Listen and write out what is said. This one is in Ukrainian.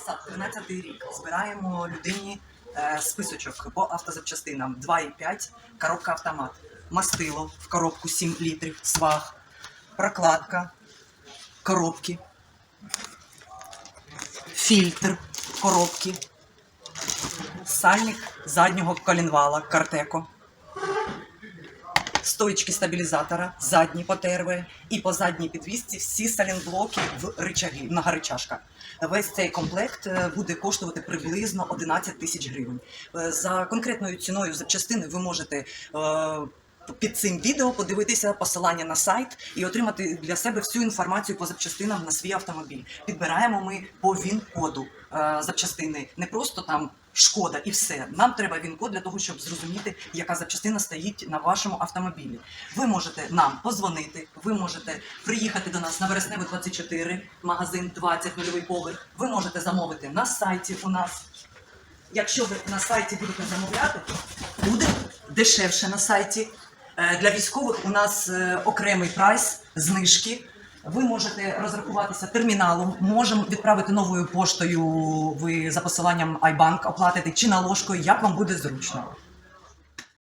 Passat 13 рік. Збираємо людині е, списочок по автозапчастинам. 2,5, коробка автомат, мастило в коробку 7 літрів, сваг, прокладка, коробки, фільтр коробки, сальник заднього колінвала Картеко. Стоечки стабілізатора, задні по ТРВ і по задній підвісці всі салінблоки в ричаги, многоричажка. Весь цей комплект е, буде коштувати приблизно 11 тисяч гривень. Е, За конкретною ціною запчастини ви можете е, під цим відео подивитися посилання на сайт і отримати для себе всю інформацію по запчастинам на свій автомобіль. Підбираємо ми по ВІН-коду запчастини, не просто там. Шкода і все. Нам треба він-код для того, щоб зрозуміти, яка запчастина стоїть на вашому автомобілі. Ви можете нам позвонити, ви можете приїхати до нас на Вересневу 24, магазин 20, нульовий поверх. Ви можете замовити на сайті у нас. Якщо ви на сайті будете замовляти, буде дешевше на сайті. Е, Для військових у нас е, окремий прайс, знижки. Ви можете розрахуватися терміналом, можемо відправити новою поштою. Ви за посиланням iBank оплатити чи наложкою, як вам буде зручно.